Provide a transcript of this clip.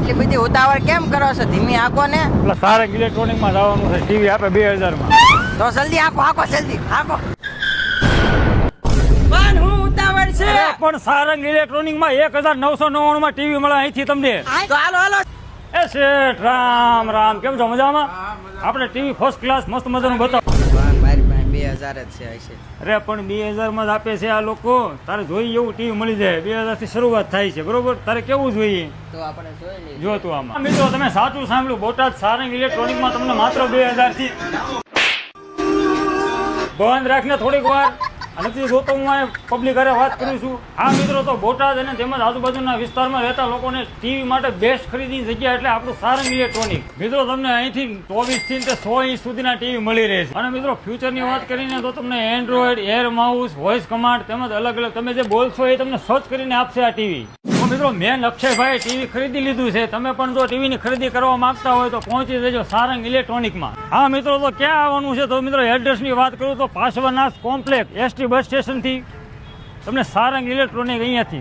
એટલી બધી ઉતાવળ કેમ કરો છો? ધીમી આંખો ને? એટલે સારંગ ઇલેક્ટ્રોનિકમાં જવાનું છે. ટીવી આપે બે હજારમાં. તો જલ્દી આંખો આંખો જલ્દી આંખો. પણ હું ઉતાવળ છે. પણ સારંગ ઇલેક્ટ્રોનિકમાં એક હજાર નવસો નવ્વાણું માં ટીવી મળે અહીંથી તમને. તો હાલો હાલો. એ શેઠ રામ રામ. કેમ છો મજામાં? આપણે ટીવી ફર્સ્ટ ક્લાસ મસ્ત મજાનું બતાવો. બે હજાર જ છે હશે. અરે પણ બે હજારમાં જ આપે છે આ લોકો. તારે જોઈએ એવું ટીવી મળી જાય. બે હજારથી શરૂઆત થાય છે બરોબર? તારે કેવું જોઈએ? તો આપણે જોઈ લઈએ જો તું આમાં. મિત્રો તમે સાચું સાંભળ્યું. બોટાદ સારંગ ઇલેક્ટ્રોનિકમાં તમને માત્ર બે હજારથી બંધ રાખને થોડીક વાર. નથી જોતો હું આ પબ્લિક ઘરે વાત કરું છું. આ મિત્રો, તો બોટાદ અને તેમજ આજુબાજુના વિસ્તારમાં રહેતા લોકોને ટીવી માટે બેસ્ટ ખરીદી જગ્યા એટલે આપણું સારંગ ઇલેક્ટ્રોનિક મિત્રો, તમને અહીંથી ચોવીસથી તે સો ઇંચ સુધીના ટીવી મળી રહે છે. અને મિત્રો ફ્યુચરની વાત કરીને તો તમને android air mouse voice command તેમજ અલગ અલગ તમે જે બોલશો એ તમને સર્ચ કરીને આપશે આ ટીવી. મિત્રો, મેન અક્ષયભાઈ ટીવી ખરીદી લીધું છે. તમે પણ જો ટીવીની ખરીદી કરવા માંગતા હોય તો પહોંચી જજો સારંગ ઇલેક્ટ્રોનિકમાં. હા, મિત્રો, તો ક્યાં આવવાનું છે? તો મિત્રો, એડ્રેસની વાત કરું તો પાર્શ્વનાથ કોમ્પ્લેક્સ, એસટી બસ સ્ટેશનથી. તમને સારંગ ઇલેક્ટ્રોનિક અહીંયાથી